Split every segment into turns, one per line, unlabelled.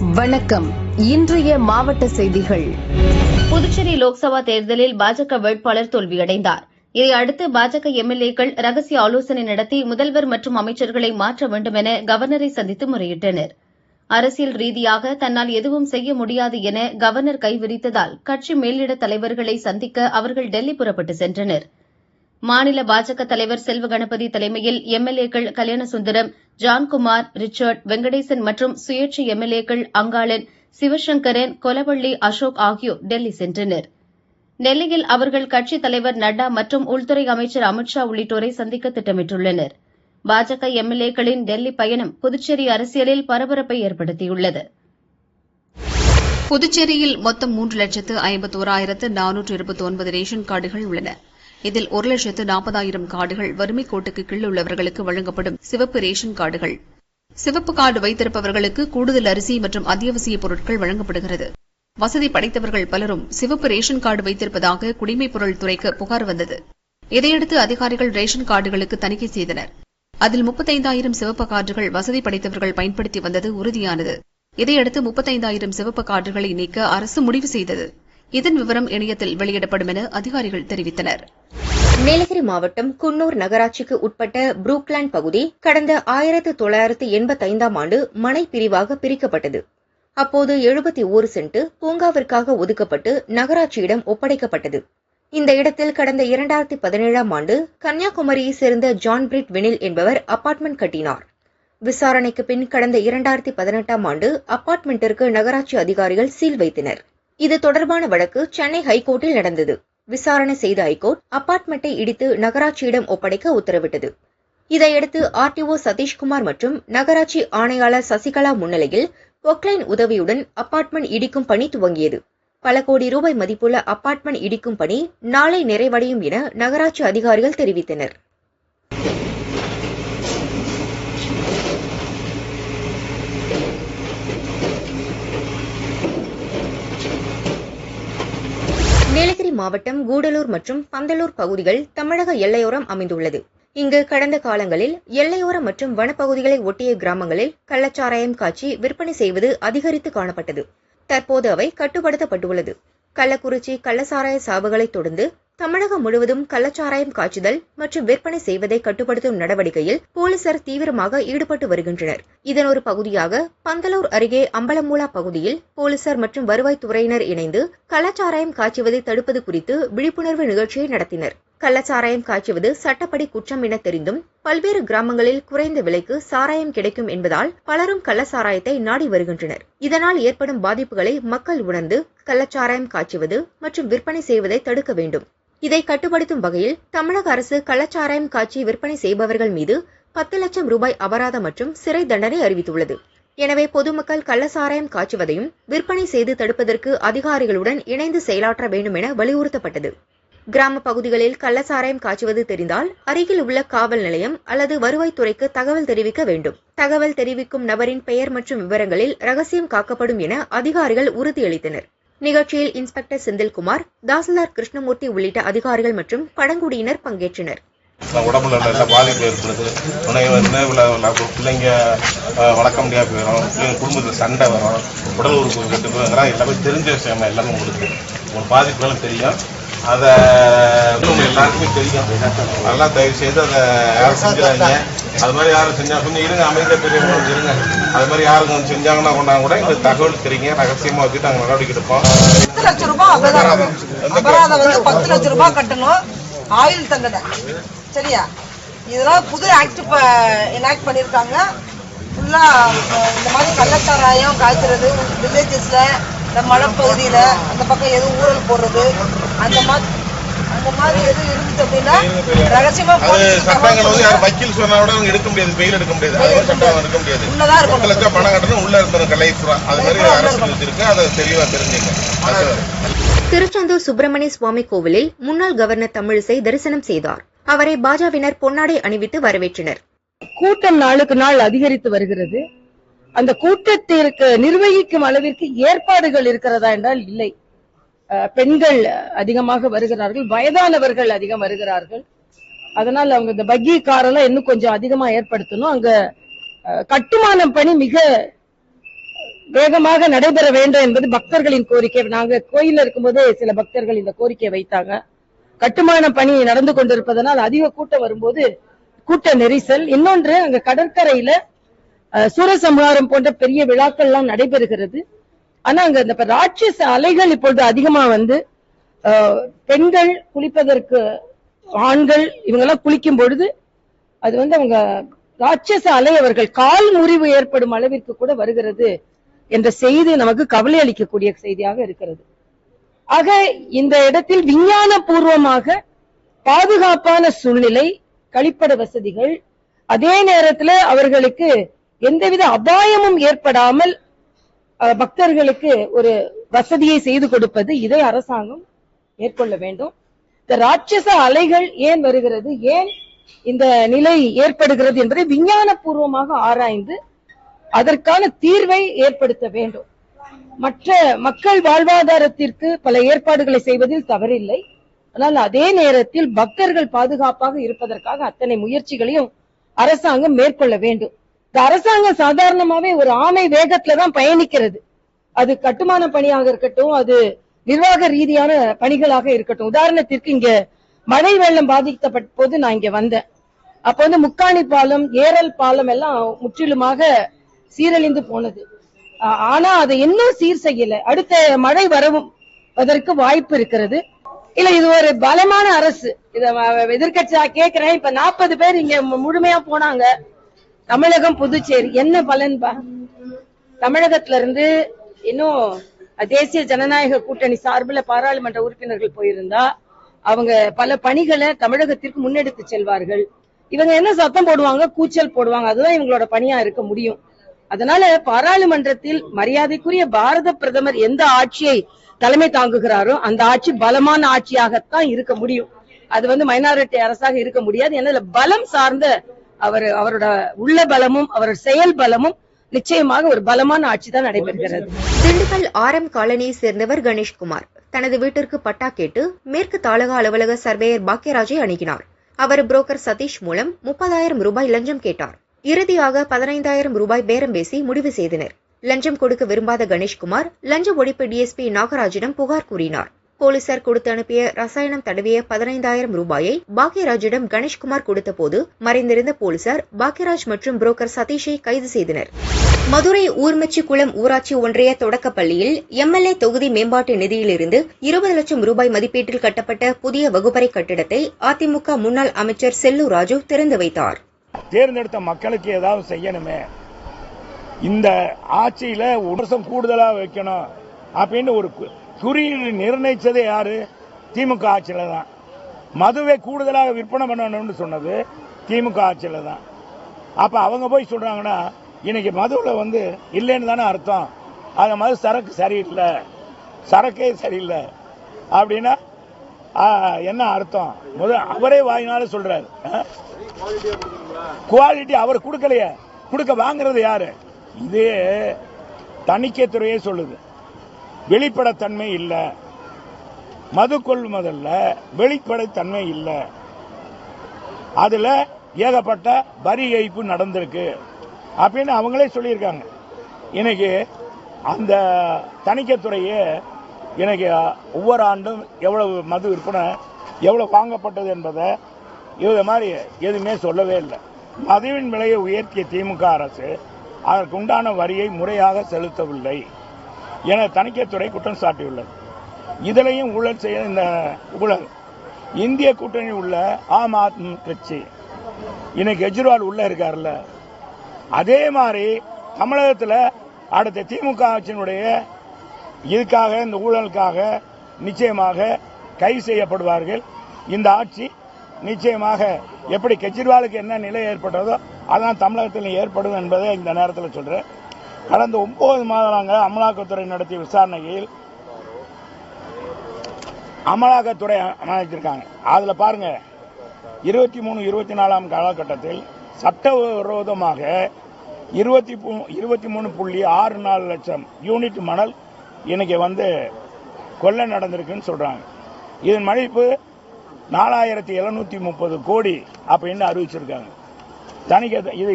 வணக்கம். இன்றைய மாவட்ட செய்திகள்.
புதுச்சேரி லோக்சபா தேர்தலில் பாஜக வேட்பாளர் தோல்வியடைந்தார். இதையடுத்து பாஜக எம்எல்ஏக்கள் ரகசிய ஆலோசனை நடத்தி முதல்வர் மற்றும் அமைச்சர்களை மாற்ற வேண்டும் என கவர்னரை சந்தித்து முறையிட்டனர். அரசியல் ரீதியாக தன்னால் எதுவும் செய்ய முடியாது என கவர்னர் கைவிரித்ததால் கட்சி மேலிட தலைவர்களை சந்திக்க அவர்கள் டெல்லி புறப்பட்டு சென்றனர். மாநில பாஜக தலைவர் செல்வ கணபதி தலைமையில் எம்எல்ஏக்கள் கல்யாணசுந்தரம் ஜான்குமார் ரிச்சர்ட் வெங்கடேசன் மற்றும் சுயேட்சை எம்எல்ஏக்கள் அங்காளன் சிவசங்கரன் கொலவள்ளி அசோக் ஆகியோர் டெல்லி சென்றனர். நெல்லையில் அவர்கள் கட்சித் தலைவர் நட்டா மற்றும் உள்துறை அமைச்சர் அமித்ஷா உள்ளிட்டோரை சந்திக்க திட்டமிட்டுள்ளனர். பாஜக எம்எல்ஏக்களின் டெல்லி பயணம் புதுச்சேரி அரசியலில் பரபரப்பை ஏற்படுத்தியுள்ளது.
புதுச்சேரியில் மொத்தம் மூன்று லட்சத்து ஐம்பத்தோராயிரத்து நானூற்று இருபத்தி ஒன்பது ரேஷன் கார்டுகள் உள்ளன. இதில் ஒரு லட்சத்து நாற்பதாயிரம் கார்டுகள் வறுமைக் கோட்டுக்கு கீழ் உள்ளவர்களுக்கு வழங்கப்படும் சிவப்பு ரேஷன் கார்டுகள் சிவப்பு கார்டு வைத்திருப்பவர்களுக்கு கூடுதல் அரிசி மற்றும் அத்தியாவசிய பொருட்கள் வழங்கப்படுகிறது. வசதி படைத்தவர்கள் பலரும் சிவப்பு ரேஷன் கார்டு வைத்திருப்பதாக குடிமைப் பொருள் துறைக்கு புகார் வந்தது. இதையடுத்து அதிகாரிகள் ரேஷன் கார்டுகளுக்கு தணிக்கை செய்தனர். அதில் முப்பத்தைந்தாயிரம் சிவப்பு கார்டுகள் வசதி படைத்தவர்கள் பயன்படுத்தி வந்தது உறுதியானது. இதையடுத்து முப்பத்தைந்தாயிரம் சிவப்பு கார்டுகளை நீக்க அரசு முடிவு செய்தது. இதன் விவரம் இணையத்தில் வெளியிடப்படும் என அதிகாரிகள் தெரிவித்தனர்.
நீலகிரி மாவட்டம் குன்னூர் நகராட்சிக்கு உட்பட்ட புரூக்லாண்ட் பகுதி கடந்த ஆயிரத்து தொள்ளாயிரத்து எண்பத்தைந்தாம் ஆண்டு மனை பிரிவாக பிரிக்கப்பட்டது. அப்போது எழுபத்தி ஓரு சென்ட் பூங்காவிற்காக ஒதுக்கப்பட்டு நகராட்சியிடம் ஒப்படைக்கப்பட்டது. இந்த இடத்தில் கடந்த இரண்டாயிரத்தி பதினேழாம் ஆண்டு கன்னியாகுமரியைச் சேர்ந்த ஜான் பிரிட் வினில் என்பவர் அபார்ட்மெண்ட் கட்டினார். விசாரணைக்கு பின் கடந்த இரண்டாயிரத்தி பதினெட்டாம் ஆண்டு அபார்ட்மெண்ட்டிற்கு நகராட்சி அதிகாரிகள் சீல் வைத்தனர். இது தொடர்பான வழக்கு சென்னை ஹைகோர்ட்டில் நடந்தது. விசாரணை செய்த ஹைகோர்ட் அபார்ட்மெண்ட்டை இடித்து நகராட்சியிடம் ஒப்படைக்க உத்தரவிட்டது. இதையடுத்து ஆர்டிஓ சதீஷ்குமார் மற்றும் நகராட்சி ஆணையாளர் சசிகலா முன்னிலையில் பொக்லைன் உதவியுடன் அபார்ட்மெண்ட் இடிக்கும் பணி துவங்கியது. பல கோடி ரூபாய் மதிப்புள்ள அபார்ட்மெண்ட் இடிக்கும் பணி நாளை நிறைவடையும் என நகராட்சி அதிகாரிகள் தெரிவித்தனர். நீலகிரி மாவட்டம் கூடலூர் மற்றும் பந்தலூர் பகுதிகள் தமிழக எல்லையோரம் அமைந்துள்ளது. இங்கு கடந்த காலங்களில் எல்லையோர மற்றும் வனப்பகுதிகளை ஒட்டிய கிராமங்களில் கள்ளச்சாராயம் காய்ச்சி விற்பனை செய்வது அதிகரித்து காணப்பட்டது. தற்போது அவை கட்டுப்படுத்தப்பட்டுள்ளது. கள்ளக்குறிச்சி கள்ளச்சாராய சாவுகளை தொடர்ந்து தமிழகம் முழுவதும் கள்ளச்சாராயம் காய்ச்சுதல் மற்றும் விற்பனை செய்வதை கட்டுப்படுத்தும் நடவடிக்கையில் போலீசார் தீவிரமாக ஈடுபட்டு வருகின்றனர். இதன் ஒரு பகுதியாக பந்தலூர் அருகே அம்பலமூலா பகுதியில் போலீசார் மற்றும் வருவாய்த்துறையினர் இணைந்து கள்ளச்சாராயம் காய்ச்சுவதை தடுப்பது குறித்து விழிப்புணர்வு நிகழ்ச்சியை நடத்தினர். கள்ளச்சாராயம் காய்ச்சுவது சட்டப்படி குற்றம் என தெரிந்தும் பல்வேறு கிராமங்களில் குறைந்த விலைக்கு சாராயம் கிடைக்கும் என்பதால் பலரும் கள்ளச்சாராயத்தை நாடி வருகின்றனர். இதனால் ஏற்படும் பாதிப்புகளை மக்கள் உணர்ந்து கள்ளச்சாராயம் காய்ச்சுவது மற்றும் விற்பனை செய்வதை தடுக்க வேண்டும். இதை கட்டுப்படுத்தும் வகையில் தமிழக அரசு கள்ளச்சாராயம் காய்ச்சி விற்பனை செய்பவர்கள் மீது பத்து லட்சம் ரூபாய் அபராதம் மற்றும் சிறை தண்டனை அறிவித்துள்ளது. எனவே பொதுமக்கள் கள்ளச்சாராயம் காய்ச்சுவதையும் விற்பனை செய்து தடுப்பதற்கு அதிகாரிகளுடன் இணைந்து செயலாற்ற வேண்டும் என வலியுறுத்தப்பட்டது. கிராம பகுதிகளில் கள்ளச்சாராயம் காய்ச்சுவது தெரிந்தால் அருகில் உள்ள காவல் நிலையம் அல்லது வருவாய்த்துறைக்கு தகவல் தெரிவிக்க வேண்டும். தகவல் தெரிவிக்கும் நபரின் பெயர் மற்றும் விவரங்களில் ரகசியம் காக்கப்படும் என அதிகாரிகள் உறுதியளித்தனர். நிகழ்ச்சியில் இன்ஸ்பெக்டர் செந்தில்குமார் தாசில்தார் கிருஷ்ணமூர்த்தி உள்ளிட்ட அதிகாரிகள் மற்றும் பழங்குடியினர் பங்கேற்றனர்.
உடம்புல நல்ல பாதிப்பு ஏற்படுது. உடனே வந்து பிள்ளைங்க வளர்க்க முடியாது போயிடும் பிள்ளைங்க குடும்பத்தில் சண்டை வரும். உடல் உறுப்பு கெட்டு போயிடும் எல்லாமே தெரிஞ்ச விஷயம் எல்லாமே உங்களுக்கு. ஒரு பாதிப்புகளும் தெரியும். அதை எல்லாருக்குமே தெரியும். அதெல்லாம் தயவு செய்து அதை யாரும் செஞ்சிடாதீங்க. அது மாதிரி யாரும் செஞ்சா கொஞ்சம் இருங்க அமைதியாக பெரியவங்க கொஞ்சம் இருங்க. அது மாதிரி யாரும் கொஞ்சம் செஞ்சாங்கன்னா கொண்டாங்க கூட எங்களுக்கு தகவல் தெரியுங்க. ரகசியமாக வச்சுட்டு நாங்கள் நடவடிக்கை எடுப்போம்.
பத்து லட்ச ரூபாய் அபராதம். வந்து பத்து லட்ச ரூபாய் கட்டணும். ஆயுள் தண்டனை. சரியா? இதெல்லாம் புது ஆக்ட் இப்ப எனாக்ட் பண்ணியிருக்காங்க. ஃபுல்லா இந்த மாதிரி கள்ளச்சாராயம் காய்ச்சறது வில்லேஜஸ்ல இந்த மலைப்பகுதியில அந்த பக்கம் எதுவும் ஊழல் போடுறது அந்த மாதிரி அந்த மாதிரி எதுவும் இருந்துச்சு அப்படின்னா ரகசியமா
சட்டங்கள் வந்து யார் வக்கீல் சொன்னா கூட எடுக்க முடியாது பெயில் எடுக்க முடியாது. அது சட்டம் எடுக்க முடியாது.
உள்ளதான்.
பத்து லட்சம் பணம் கட்டணும் உள்ள இருந்தவங்க லைஃப் அது மாதிரி அரசு வச்சிருக்கு. அதை தெளிவா தெரிஞ்சுங்க.
திருச்செந்தூர் சுப்பிரமணிய சுவாமி கோவிலில் முன்னாள் கவர்னர் தமிழிசை தரிசனம் செய்தார். அவரை பாஜவினர் பொன்னாடை அணிவித்து வரவேற்றனர்.
கூட்டம் நாளுக்கு நாள் அதிகரித்து வருகிறது. அந்த கூட்டத்திற்கு நிர்வகிக்கும் அளவிற்கு ஏற்பாடுகள் இருக்கிறதா என்றால் இல்லை. பெண்கள் அதிகமாக வருகிறார்கள் வயதானவர்கள் அதிகம் வருகிறார்கள். அதனால் அவங்க இந்த பக்கி காரெல்லாம் இன்னும் கொஞ்சம் அதிகமா ஏற்படுத்தணும். அங்க கட்டுமானம் பணி மிக வேகமாக நடைபெற வேண்டும் என்பது பக்தர்களின் கோரிக்கை. நாங்க கோயில்ல இருக்கும்போதே சில பக்தர்கள் இந்த கோரிக்கையை வைத்தாங்க. கட்டுமான பணி நடந்து கொண்டிருப்பதனால் அதிக கூட்டம் வரும்போது கூட்ட நெரிசல். இன்னொன்று அங்க கடற்கரையில சூரசம்ஹாரம் போன்ற பெரிய விழாக்கள்லாம் நடைபெறுகிறது. ஆனா அங்க இந்த ராட்சச அலைகள் இப்பொழுது அதிகமா வந்து பெண்கள் குளிப்பதற்கு ஆண்கள் இவங்கெல்லாம் குளிக்கும் பொழுது அது வந்து அவங்க ராட்சச அலை அவர்கள் கால் முறிவு ஏற்படும் அளவிற்கு கூட வருகிறது என்ற செய்தி நமக்கு கவலை அளிக்கக்கூடிய செய்தியாக இருக்கிறது. ஆக இந்த இடத்தில் விஞ்ஞான பூர்வமாக பாதுகாப்பான சூழ்நிலை கழிப்பட வசதிகள் அதே நேரத்துல அவர்களுக்கு எந்தவித அபாயமும் ஏற்படாமல் பக்தர்களுக்கு ஒரு வசதியை செய்து கொடுப்பது இதை அரசாங்கம் மேற்கொள்ள வேண்டும். இந்த ராட்சச அலைகள் ஏன் வருகிறது? ஏன் இந்த நிலை ஏற்படுகிறது என்பதை விஞ்ஞான பூர்வமாக ஆராய்ந்து அதற்கான தீர்வை ஏற்படுத்த வேண்டும். மற்ற மக்கள் வாழ்வாதாரத்திற்கு பல ஏற்பாடுகளை செய்வதில் தவறில்லை. ஆனால் அதே நேரத்தில் பக்தர்கள் பாதுகாப்பாக இருப்பதற்காக அத்தனை முயற்சிகளையும் அரசாங்கம் மேற்கொள்ள வேண்டும். இந்த அரசாங்கம் சாதாரணமாவே ஒரு ஆமை வேகத்துலதான் பயணிக்கிறது. அது கட்டுமான பணியாக இருக்கட்டும் அது நிர்வாக ரீதியான பணிகளாக இருக்கட்டும். உதாரணத்திற்கு இங்க மழை வெள்ளம் பாதிக்கப்பட்ட போது நான் இங்க வந்தேன். அப்ப வந்து முக்காணி பாலம் ஏரல் பாலம் எல்லாம் முற்றிலுமாக சீரழிந்து போனது. ஆனா அதை இன்னும் சீர் செய்யல. அடுத்த மழை வரவும் அதற்கு வாய்ப்பு இருக்கிறது. இல்ல இது ஒரு பலமான அரசு. இத எதிர்கட்சியா கேக்குறேன். இப்ப நாற்பது பேர் இங்க முழுமையா போனாங்க. தமிழகம் புதுச்சேரி. என்ன பலன்பா? தமிழகத்துல இருந்து இன்னும் தேசிய ஜனநாயக கூட்டணி சார்பில் பாராளுமன்ற உறுப்பினர்கள் போயிருந்தா அவங்க பல பணிகளை தமிழகத்திற்கு முன்னெடுத்து செல்வார்கள். இவங்க என்ன சத்தம் போடுவாங்க? கூச்சல் போடுவாங்க. அதுதான் இவங்களோட பணியா இருக்க முடியும். அதனால பாராளுமன்றத்தில் மரியாதைக்குரிய பாரத பிரதமர் எந்த ஆட்சியை தலைமை தாங்குகிறாரோ அந்த ஆட்சி பலமான ஆட்சியாகத்தான் இருக்க முடியும். அது வந்து மைனாரிட்டி அரசாக இருக்க முடியாது. ஏன்னா பலம் சார்ந்த அவர் அவரோட உள்ள பலமும் அவர் செயல் பலமும் நிச்சயமாக ஒரு பலமான ஆட்சி தான் நடைபெறுகிறது.
திண்டுக்கல் ஆரம் காலனியை சேர்ந்தவர் கணேஷ்குமார். தனது வீட்டிற்கு பட்டா கேட்டு மேற்கு தாலுகா அலுவலக சர்வேயர் பாக்கியராஜை அணுகினார். அவர் புரோக்கர் சதீஷ் மூலம் முப்பதாயிரம் ரூபாய் லஞ்சம் கேட்டார். இறுதியாக பதினைந்தாயிரம் ரூபாய் பேரம் பேசி முடிவு செய்தனர். லஞ்சம் கொடுக்க விரும்பாத கணேஷ்குமார் லஞ்ச ஒழிப்பு டிஎஸ்பி நாகராஜிடம் புகார் கூறினார். போலீசார் கொடுத்து அனுப்பிய ரசாயனம் தடவிய பதினைந்தாயிரம் ரூபாயை பாக்யராஜிடம் கணேஷ்குமார் கொடுத்தபோது மறைந்திருந்த போலீசார் பாக்யராஜ் மற்றும் புரோக்கர் சதீஷை கைது செய்தனர். மதுரை ஊர்மச்சிக்குளம் ஊராட்சி ஒன்றிய தொடக்கப்பள்ளியில் எம்எல்ஏ தொகுதி மேம்பாட்டு நிதியிலிருந்து இருபது லட்சம் ரூபாய் மதிப்பீட்டில் கட்டப்பட்ட புதிய வகுப்பறை கட்டிடத்தை அதிமுக முன்னாள் அமைச்சர் செல்லூர் ராஜு திறந்து வைத்தார்.
தேர்ந்தெடுத்த மக்களுக்கு ஏதாவது செய்யணுமே. இந்த ஆட்சியில ஒரு வருஷம் கூடுதலா வைக்கணும். அப்படின்னு ஒரு குறியீடு நிர்ணயித்ததே யாரு? திமுக ஆட்சியில் தான் மதுவை கூடுதலாக விற்பனை பண்ணணும்னு சொன்னது திமுக ஆட்சியில் தான் அப்போ அவங்க போய் சொல்கிறாங்கன்னா இன்னைக்கு மதுவில் வந்து இல்லைன்னு தானே அர்த்தம். அந்த மது சரக்கு சரியில்லை. சரக்கே சரியில்லை. அப்படின்னா என்ன அர்த்தம்? முதல் அவரே வாங்கினாலும் சொல்கிறார் ஆ? குவாலிட்டி அவர் கொடுக்கலையே. கொடுக்க வாங்குறது யார்? இது தணிக்கைத்துறையே சொல்லுது. வெளிப்படைத்தன்மை இல்லை. மது கொள்முதல்ல வெளிப்படைத்தன்மை இல்லை. அதில் ஏகப்பட்ட வரி ஏய்ப்பு நடந்திருக்கு. அப்படின்னு அவங்களே சொல்லியிருக்காங்க. இன்னைக்கு அந்த தணிக்கைத்துறையே இன்னைக்கு ஒவ்வொரு ஆண்டும் எவ்வளவு மது விற்பனை எவ்வளோ வாங்கப்பட்டது என்பதை இது மாதிரி எதுவுமே சொல்லவே இல்லை. மதுவின் விலையை உயர்த்திய திமுக அரசு அதற்குண்டான வரியை முறையாக செலுத்தவில்லை. என தணிக்கைத்துறை குற்றம் சாட்டியுள்ளது. இதிலையும் ஊழல் செய்ய இந்த ஊழல். இந்திய கூட்டணி உள்ள ஆம் ஆத்மி கட்சி. இன்னைக்கு கெஜ்ரிவால் உள்ள இருக்கார்ல. அதே மாதிரி தமிழகத்தில் அடுத்த திமுக ஆட்சியினுடைய இதுக்காக இந்த ஊழலுக்காக நிச்சயமாக கைது செய்யப்படுவார்கள். இந்த ஆட்சி நிச்சயமாக எப்படி கெஜ்ரிவாலுக்கு என்ன நிலை ஏற்பட்டதோ அதான் தமிழகத்தில் ஏற்படும் என்பதை இந்த நேரத்தில் சொல்கிறேன் கடந்த ஒன்பது மாதங்களாக அமலாக்கத்துறை நடத்திய விசாரணையில் அமலாக்கத்துறை அமைச்சிருக்காங்க. அதில் பாருங்க இருபத்தி மூணு இருபத்தி நாலாம் காலகட்டத்தில் சட்டவிரோதமாக இருபத்தி இருபத்தி மூணு புள்ளி ஆறு நாலு லட்சம் யூனிட் மணல் இன்னைக்கு வந்து கொள்ளை நடந்திருக்குன்னு சொல்றாங்க. இதன் மதிப்பு நாலாயிரத்தி எழுநூத்தி முப்பது கோடி அப்படின்னு அறிவிச்சிருக்காங்க. தணிக்கை இது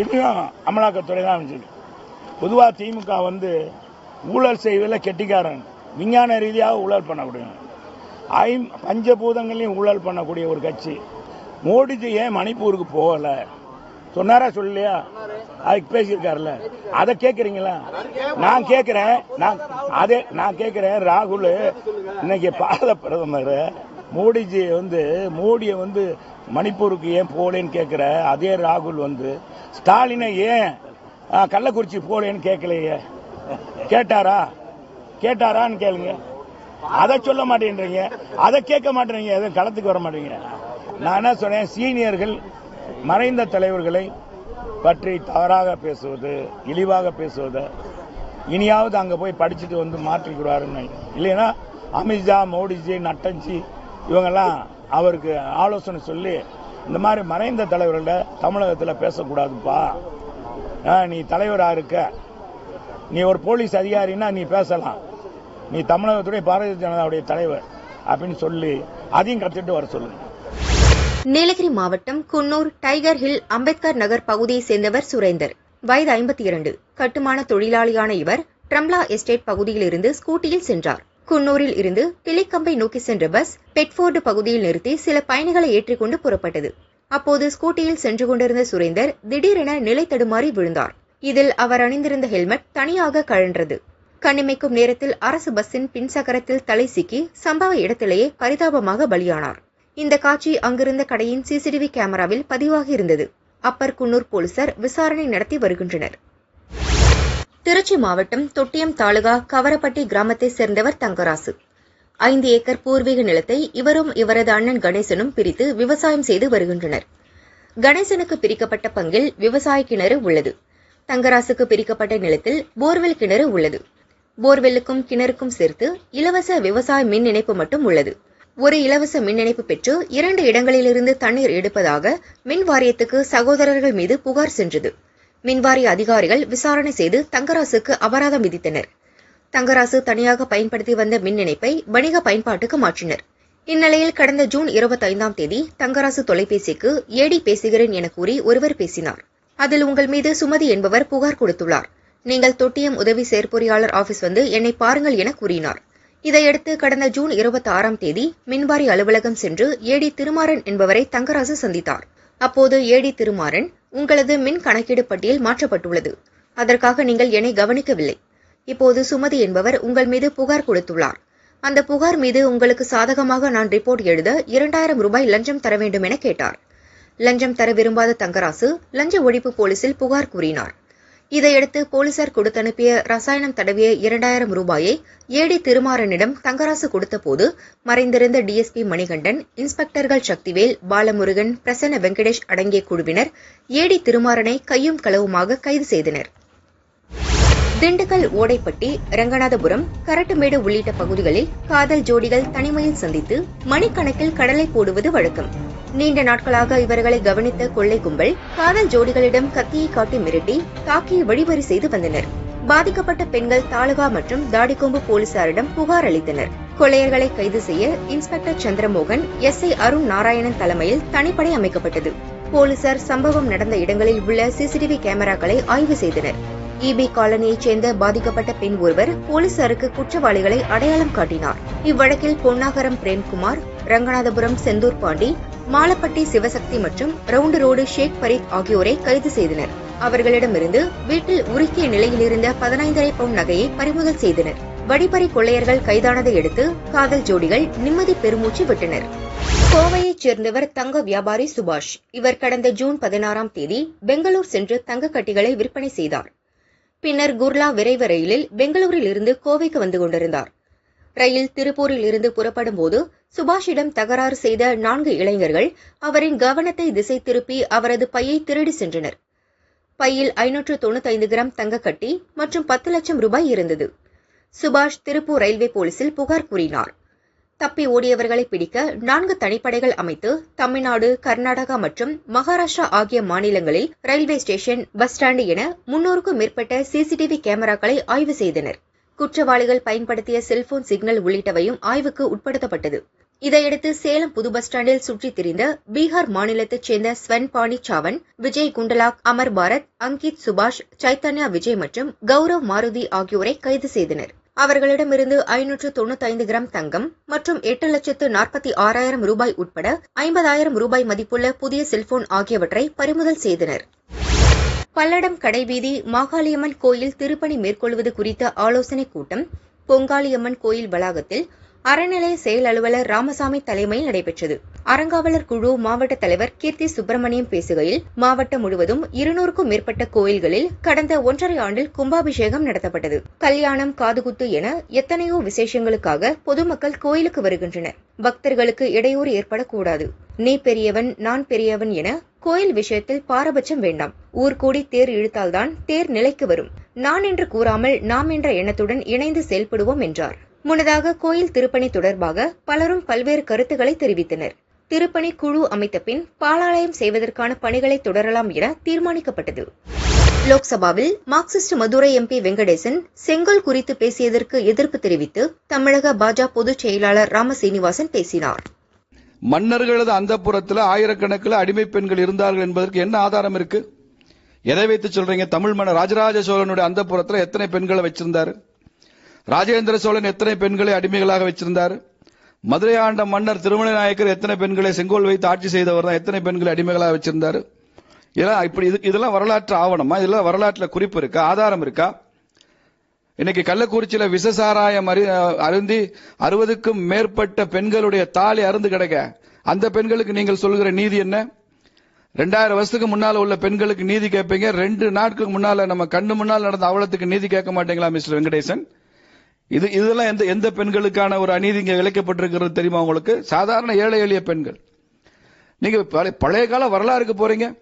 இதையும் அமலாக்கத்துறை தான் அமைச்சிருக்கு பொதுவாக திமுக வந்து ஊழல் செய்வதில் கெட்டிக்காரன். விஞ்ஞான ரீதியாக ஊழல் பண்ணக்கூடிய ஐ பஞ்சபூதங்களையும் ஊழல் பண்ணக்கூடிய ஒரு கட்சி. மோடிஜி ஏன் மணிப்பூருக்கு போகலை? சொன்னாரா சொல்லலையா? அதுக்கு பேசியிருக்காருல்ல. அதை கேட்குறீங்களா? நான் கேட்குறேன். நான் அதே நான் கேட்குறேன். ராகுல் இன்னைக்கு பாரத பிரதமர் மோடிஜி வந்து மோடியை வந்து மணிப்பூருக்கு ஏன் போகலன்னு கேட்குற? அதே ராகுல் வந்து ஸ்டாலினை ஏன் கள்ளக்குறிச்சி போலேன்னு கேட்கலையே. கேட்டாரா? கேட்டாரான்னு கேளுங்க. அதை சொல்ல மாட்டேன்றீங்க. அதை கேட்க மாட்டேறீங்க. எதுவும் களத்துக்கு வர மாட்டேங்க நான் என்ன சொன்னேன்? சீனியர்கள் மறைந்த தலைவர்களை பற்றி தவறாக பேசுவது இழிவாக பேசுவது இனியாவது அங்கே போய் படிச்சுட்டு வந்து மாற்றிக்கிறாருன்னு இல்லைன்னா அமித்ஷா மோடிஜி நட்டஞ்சி இவங்கெல்லாம் அவருக்கு ஆலோசனை சொல்லி இந்த மாதிரி மறைந்த தலைவர்கள தமிழகத்தில் பேசக்கூடாதுப்பா. நீ தலைவரா இருக்க. நீ ஒரு போலீஸ் அதிகாரின்னா நீ பேசலாம். நீ தமிழகத்துடைய பாரதிய ஜனதாவுடைய தலைவர் அப்படின்னு சொல்லி அதையும் கத்துட்டு வர சொல்லுங்க
நீலகிரி மாவட்டம் குன்னூர் டைகர் ஹில் அம்பேத்கர் நகர் பகுதியைச் சேர்ந்தவர் சுரேந்தர். வயது ஐம்பத்தி இரண்டு கட்டுமான தொழிலாளியான இவர் ட்ரம்லா எஸ்டேட் பகுதியிலிருந்து ஸ்கூட்டியில் சென்றார். குன்னூரில் இருந்து கிளிக்கம்பை நோக்கி சென்ற பஸ் பெட்ஃபோர்டு பகுதியில் நிறுத்தி சில பயணிகளை ஏற்றிக்கொண்டு புறப்பட்டது. அப்போது ஸ்கூட்டியில் சென்று கொண்டிருந்த சுரேந்தர் திடீரென நிலை தடுமாறி விழுந்தார். இதில் அவர் அணிந்திருந்த ஹெல்மெட் தனியாக கழன்றது. கண்ணிமைக்கும் நேரத்தில் அரசு பஸ்ஸின் பின்சக்கரத்தில் தலை சிக்கி சம்பவ இடத்திலேயே பரிதாபமாக பலியானார். இந்த காட்சி அங்கிருந்த கடையின் சிசிடிவி கேமராவில் பதிவாகி இருந்தது அப்பர் குன்னூர் போலீசார் விசாரணை நடத்தி வருகின்றனர். திருச்சி மாவட்டம் தொட்டியம் தாலுகா கவரப்பட்டி கிராமத்தைச் சேர்ந்தவர் தங்கராசு. ஐந்து ஏக்கர் பூர்வீக நிலத்தை இவரும் இவரது அண்ணன் கணேசனும் பிரித்து விவசாயம் செய்து வருகின்றனர். கணேசனுக்கு பிரிக்கப்பட்ட பங்கில் விவசாய கிணறு உள்ளது. தங்கராசுக்கு பிரிக்கப்பட்ட நிலத்தில் போர்வெல் கிணறு உள்ளது. போர்வெல்லுக்கும் கிணறுக்கும் சேர்த்து இலவச விவசாய மின் இணைப்பு மட்டும் உள்ளது. ஒரு இலவச மின் இணைப்பு பெற்று இரண்டு இடங்களிலிருந்து தண்ணீர் எடுப்பதாக மின் வாரியத்துக்கு சகோதரர்கள் மீது புகார் சென்றது. மின்வாரிய அதிகாரிகள் விசாரணை செய்து தங்கராசுக்கு அபராதம் விதித்தனர். தங்கராசு தனியாக பயன்படுத்தி வந்த மின் இணைப்பை வணிக பயன்பாட்டுக்கு மாற்றினர். இந்நிலையில் கடந்த ஜூன் இருபத்தைந்தாம் தேதி தங்கராசு தொலைபேசிக்கு ஏடி பேசுகிறேன் என கூறி ஒருவர் பேசினார். அதில் உங்கள் மீது சுமதி என்பவர் புகார் கொடுத்துள்ளார். நீங்கள் தொட்டியம் உதவி செயற்பொறியாளர் ஆபீஸ் வந்து என்னை பாருங்கள் என கூறினார். இதையடுத்து கடந்த ஜூன் இருபத்தி ஆறாம் தேதி மின்வாரி அலுவலகம் சென்று ஏடி திருமாறன் என்பவரை தங்கராசு சந்தித்தார். அப்போது ஏடி திருமாறன் உங்களது மின் கணக்கீடு பட்டியல் மாற்றப்பட்டுள்ளது. அதற்காக நீங்கள் என்னை கவனிக்கவில்லை. இப்போது சுமதி என்பவர் உங்கள் மீது புகார் கொடுத்துள்ளார். அந்த புகார் மீது உங்களுக்கு சாதகமாக நான் ரிப்போர்ட் எழுத இரண்டாயிரம் ரூபாய் லஞ்சம் தர வேண்டும் என கேட்டார். லஞ்சம் தர விரும்பாத தங்கராசு லஞ்ச ஒழிப்பு போலீசில் புகார் கூறினார். இதையடுத்து போலீசார் கொடுத்தனுப்பிய ரசாயனம் தடவிய இரண்டாயிரம் ரூபாயை ஏடி திருமாறனிடம் தங்கராசு கொடுத்தபோது மறைந்திருந்த டிஎஸ்பி மணிகண்டன் இன்ஸ்பெக்டர்கள் சக்திவேல் பாலமுருகன் பிரசன்ன வெங்கடேஷ் அடங்கிய குழுவினர் ஏடி திருமாறனை கையும் களவுமாக கைது செய்தனர். திண்டுக்கல் ஓடைப்பட்டி ரங்கநாதபுரம் கரட்டுமேடு உள்ளிட்ட பகுதிகளில் காதல் ஜோடிகள் தனிமையில் சந்தித்து மணிக்கணக்கில் கடலை போடுவது வழக்கம். நீண்ட நாட்களாக இவர்களை கவனித்த கொள்ளை கும்பல் காதல் ஜோடிகளிடம் கத்தியை காட்டி மிரட்டி தாக்கி வழிபறி செய்து வந்தனர். பாதிக்கப்பட்ட பெண்கள் தாலுகா மற்றும் தாடிக்கொம்பு போலீசாரிடம் புகார் அளித்தனர். கொள்ளையர்களை கைது செய்ய inspector Chandramohan S. I. Arun Narayanan தலைமையில் தனிப்படை அமைக்கப்பட்டது. போலீசார் சம்பவம் நடந்த இடங்களில் உள்ள சிசிடிவி கேமராக்களை ஆய்வு செய்தனர். இபி காலனியைச் சேர்ந்த பாதிக்கப்பட்ட பெண் ஒருவர் போலீசாருக்கு குற்றவாளிகளை அடையாளம் காட்டினார். இவ்வழக்கில் பொன்னாகரம் பிரேம்குமார் ரங்கநாதபுரம் செந்தூர் பாண்டி மாலப்பட்டி சிவசக்தி மற்றும் ரவுண்டு ரோடு ஷேக் பரீத் ஆகியோரை கைது செய்தனர். அவர்களிடமிருந்து வீட்டில் உருக்கிய நிலையில் இருந்த பதினைந்தரை பவுண்ட் நகையை பறிமுதல் செய்தனர். வழிப்பறி கொள்ளையர்கள் கைதானதை அடுத்து காதல் ஜோடிகள் நிம்மதி பெருமூச்சு விட்டனர். கோவையைச் சேர்ந்தவர் தங்க வியாபாரி சுபாஷ். இவர் கடந்த ஜூன் பதினாறாம் தேதி பெங்களூர் சென்று தங்க கட்டிகளை விற்பனை செய்தார். பின்னர் குர்லா விரைவு ரயிலில் பெங்களூரில் இருந்து கோவைக்கு வந்து கொண்டிருந்தார். ரயில் திருப்பூரில் இருந்து புறப்படும் போது சுபாஷிடம் தகராறு செய்த நான்கு இளைஞர்கள் அவரின் கவனத்தை திசை திருப்பி அவரது பையை திருடி சென்றனர். பையில் ஐநூற்று தொண்ணூத்தைந்து கிராம் தங்கக்கட்டி மற்றும் பத்து லட்சம் ரூபாய் இருந்தது. சுபாஷ் திருப்பூர் ரயில்வே போலீசில் புகார் கூறினார். தப்பி ஓடியவர்களை பிடிக்க நான்கு தனிப்படைகள் அமைத்து தமிழ்நாடு கர்நாடகா மற்றும் மகாராஷ்டிரா ஆகிய மாநிலங்களில் ரயில்வே ஸ்டேஷன் பஸ் ஸ்டாண்டு என முன்னூறுக்கும் மேற்பட்ட சிசிடிவி கேமராக்களை ஆய்வு செய்தனர். குற்றவாளிகள் பயன்படுத்திய செல்போன் சிக்னல் உள்ளிட்டவையும் ஆய்வுக்கு உட்படுத்தப்பட்டது. இதையடுத்து சேலம் புது பஸ் ஸ்டாண்டில் சுற்றித் திரிந்த பீகார் மாநிலத்தைச் சேர்ந்த ஸ்வென் பாணி சாவன் விஜய் குண்டலாக் அமர் பாரத் அங்கித் சுபாஷ் சைத்தன்யா விஜய் மற்றும் கௌரவ் மாருதி ஆகியோரை கைது செய்தனர். அவர்களிடமிருந்து ஐநூற்று தொண்ணூத்தைந்து கிராம் தங்கம் மற்றும் எட்டு லட்சத்து நாற்பத்தி ஆறாயிரம் ரூபாய் உட்பட ஐம்பதாயிரம் ரூபாய் மதிப்புள்ள புதிய செல்போன் ஆகியவற்றை பறிமுதல் செய்தனர். பல்லடம் கடைவீதி மாகாளியம்மன் கோயில் திருப்பணி மேற்கொள்வது குறித்த ஆலோசனைக் கூட்டம் பொங்காளியம்மன் கோயில் வளாகத்தில் அறநிலைய செயல் அலுவலர் ராமசாமி தலைமையில் நடைபெற்றது. அறங்காவலர் குழு மாவட்ட தலைவர் கீர்த்தி சுப்பிரமணியம் பேசுகையில் மாவட்டம் முழுவதும் இருநூறுக்கும் மேற்பட்ட கோயில்களில் கடந்த ஒன்றரை ஆண்டில் கும்பாபிஷேகம் நடத்தப்பட்டது. கல்யாணம் காதுகுத்து என எத்தனையோ விசேஷங்களுக்காக பொதுமக்கள் கோயிலுக்கு வருகின்றனர். பக்தர்களுக்கு இடையூறு ஏற்படக்கூடாது. நீ பெரியவன் நான் பெரியவன் என கோயில் விஷயத்தில் பாரபட்சம் வேண்டாம். ஊர் கூடி தேர் இழுத்தால்தான் தேர் நிலைக்கு வரும். நான் என்று கூறாமல் நாம் என்ற எண்ணத்துடன் இணைந்து செயல்படுவோம் என்றார். முன்னதாக கோயில் திருப்பணி தொடர்பாக பலரும் பல்வேறு கருத்துக்களை தெரிவித்தனர். திருப்பணி குழு அமைத்த பின் பாலாலயம் செய்வதற்கான பணிகளை தொடரலாம் என தீர்மானிக்கப்பட்டது. லோக்சபாவில் மார்க்சிஸ்ட் மதுரை எம்பி வெங்கடேசன் செங்கல் குறித்து பேசியதற்கு எதிர்ப்பு தெரிவித்து தமிழக பாஜக பொதுச் செயலாளர் ராமசீனிவாசன் பேசினார்.
மன்னர்களது அந்த புறத்தில் ஆயிரக்கணக்கில் அடிமை பெண்கள் இருந்தார்கள் என்பதற்கு என்ன ஆதாரம் இருக்கு? எதை வைத்து சொல்றீங்க? தமிழ் மன்னர் ராஜராஜ சோழனுடைய அந்த புறத்தில் எத்தனை பெண்களை வச்சிருந்தாரு? ராஜேந்திர சோழன் எத்தனை பெண்களை அடிமைகளாக வச்சிருந்தாரு? மதுரை ஆண்ட மன்னர் திருமலை நாயக்கர் எத்தனை பெண்களை செங்கோல் வைத்து ஆட்சி செய்தவர் தான்? எத்தனை பெண்களை அடிமைகளாக வச்சிருந்தாரு? இதெல்லாம் இப்படி இது- இதெல்லாம் வரலாற்று ஆவணமா? இதெல்லாம் வரலாற்றுல குறிப்பு இருக்கா? ஆதாரம் இருக்கா? இன்னைக்கு கள்ளக்குறிச்சியில விசசாராயம் அறி அருந்தி அறுபதுக்கும் மேற்பட்ட பெண்களுடைய தாலி அருந்து கிடக்க. அந்த பெண்களுக்கு நீங்கள் சொல்கிற நீதி என்ன? ரெண்டாயிரம் வருஷத்துக்கு முன்னால் உள்ள பெண்களுக்கு நீதி கேட்பீங்க. ரெண்டு நாட்களுக்கு முன்னால நம்ம கண்ணு முன்னால் நடந்த அவலத்துக்கு நீதி கேட்க மாட்டீங்களா மிஸ்டர் வெங்கடேசன்? இது இதெல்லாம் எந்த எந்த பெண்களுக்கான ஒரு அநீதி இங்கே இழைக்கப்பட்டிருக்கிறது தெரியுமா உங்களுக்கு? சாதாரண ஏழை எளிய பெண்கள். நீங்க பழைய- பழைய கால வரலாறுக்கு போறீங்க.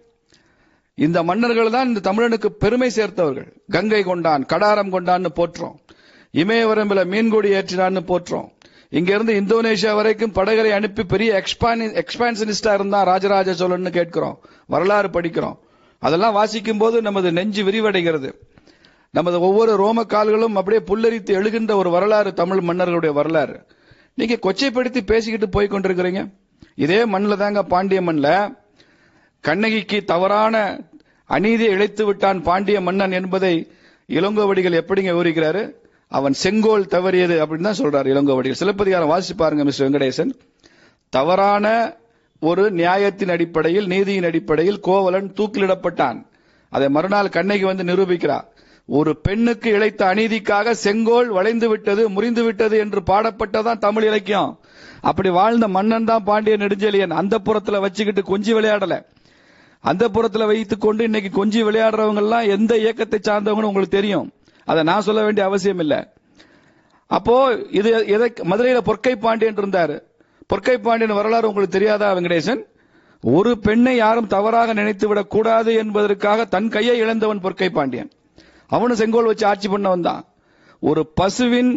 இந்த மன்னர்கள் தான் இந்த தமிழனுக்கு பெருமை சேர்த்தவர்கள். கங்கை கொண்டான் கடாரம் கொண்டான்னு போற்றோம். இமயவரம்பில மீன்கொடி ஏற்றினான்னு போற்றோம். இங்கிருந்து இந்தோனேஷியா வரைக்கும் படகரை அனுப்பி பெரிய எக்ஸ்பான்சனிஸ்டா இருந்தா ராஜராஜ சோழன் கேட்கிறோம். வரலாறு படிக்கிறோம். அதெல்லாம் வாசிக்கும் போது நமது நெஞ்சு விரிவடைகிறது. நமது ஒவ்வொரு ரோம கால்களும் அப்படியே புல்லரித்து எழுகின்ற ஒரு வரலாறு தமிழ் மன்னர்களுடைய வரலாறு. நீங்க கொச்சைப்படுத்தி பேசிக்கிட்டு போய் கொண்டிருக்கிறீங்க இதே மண்ணில் தாங்க பாண்டிய மண்ணில் கண்ணகிக்கு தவறான அநீதியை இழைத்து விட்டான் பாண்டிய மன்னன் என்பதை இளங்கோவடிகள் எப்படிங்க விவரிக்கிறாரு? அவன் செங்கோல் தவறியது அப்படின்னு தான் சொல்றாரு இளங்கோவடிகள். சிலப்பதிகாரம் வாசி பாருங்க மிஸ்டர் வெங்கடேசன். தவறான ஒரு நியாயத்தின் அடிப்படையில் நீதியின் அடிப்படையில் கோவலன் தூக்கிலிடப்பட்டான். அதை மறுநாள் கண்ணகி வந்து நிரூபிக்கிறார் ஒரு பெண்ணுக்கு இழைத்த அநீதிக்காக செங்கோல் வளைந்து விட்டது முறிந்து விட்டது என்று பாடப்பட்டதான் தமிழ் இலக்கியம். அப்படி வாழ்ந்த மன்னன் தான் பாண்டிய நெடுஞ்செழியன். அந்த புறத்துல வச்சுக்கிட்டு கொஞ்சி விளையாடல. அந்த புறத்துல வைத்துக் கொண்டு இன்னைக்கு கொஞ்சி விளையாடுறவங்க எல்லாம் எந்த இயக்கத்தை சார்ந்தவங்கன்னு உங்களுக்கு தெரியும். அதை நான் சொல்ல வேண்டிய அவசியம் இல்லை. அப்போ இது எதை மதுரையில பொற்கை பாண்டியன் இருந்தாரு. பொற்கை பாண்டியன் வரலாறு உங்களுக்கு தெரியாதா வெங்கடேசன்? ஒரு பெண்ணை யாரும் தவறாக நினைத்து விடக் கூடாது என்பதற்காக தன் கையை இழந்தவன் பொற்கை பாண்டியன். அவனும் செங்கோல் வச்சு ஆட்சி பண்ண வந்தான் ஒரு பசுவின்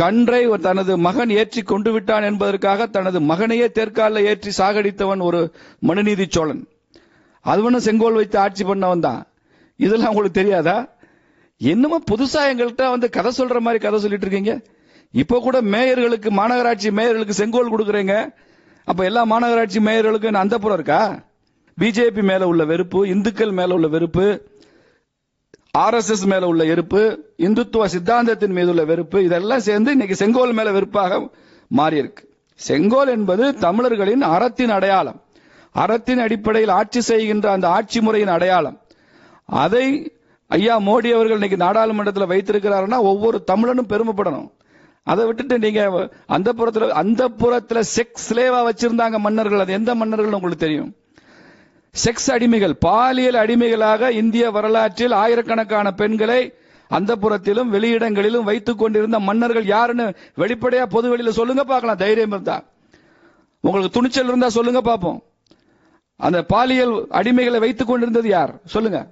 கன்றை தனது மகன் ஏற்றி கொண்டு விட்டான் என்பதற்காக தனது மகனையே தேர்காலில் ஏற்றி சாகடித்தவன் ஒரு மனுநீதி சோழன். அதுவனும் செங்கோல் வைத்து ஆட்சி பண்ணவன் தான் இதெல்லாம் உங்களுக்கு தெரியாதா? என்னமோ புதுசா எங்கள்கிட்ட வந்து கதை சொல்ற மாதிரி கதை சொல்லிட்டு இருக்கீங்க. இப்போ கூட மேயர்களுக்கு மாநகராட்சி மேயர்களுக்கு செங்கோல் கொடுக்குறீங்க. அப்ப எல்லா மாநகராட்சி மேயர்களுக்கும் அந்த புறம் இருக்கா? பிஜேபி மேல உள்ள வெறுப்பு இந்துக்கள் மேல உள்ள வெறுப்பு ஆர்எஸ்எஸ் மேல உள்ள வெறுப்பு இந்துத்துவ சித்தாந்தத்தின் மீது உள்ள வெறுப்பு இதெல்லாம் சேர்ந்து இன்னைக்கு செங்கோல் மேல வெறுப்பாக மாறியிருக்கு. செங்கோல் என்பது தமிழர்களின் அறத்தின் அடையாளம். அறத்தின் அடிப்படையில் ஆட்சி செய்கின்ற அந்த ஆட்சி முறையின் அடையாளம். அதை ஐயா மோடி அவர்கள் இன்னைக்கு நாடாளுமன்றத்தில் வைத்திருக்கிறாருன்னா ஒவ்வொரு தமிழனும் பெருமைப்படணும். அதை விட்டுட்டு நீங்க அந்த புறத்துல அந்த புறத்துல செக்ஸ் ஸ்லேவா வச்சிருந்தாங்க மன்னர்கள். அது எந்த மன்னர்கள் உங்களுக்கு தெரியும்? செக்ஸ் அடிமைகள் பாலியல் அடிமைகளாக இந்திய வரலாற்றில் ஆயிரக்கணக்கான பெண்களை அந்த புறத்திலும் வெளியிடங்களிலும் வைத்துக் கொண்டிருந்த மன்னர்கள் யாருன்னு வெளிப்படையா பொது வெளியில சொல்லுங்க பார்க்கலாம். தைரியம் இருந்தா. உங்களுக்கு துணிச்சல் இருந்தா சொல்லுங்க பார்ப்போம். அந்த பாலியல் அடிமைகளை வைத்துக் கொண்டிருந்தது யார்? சொல்லுங்க.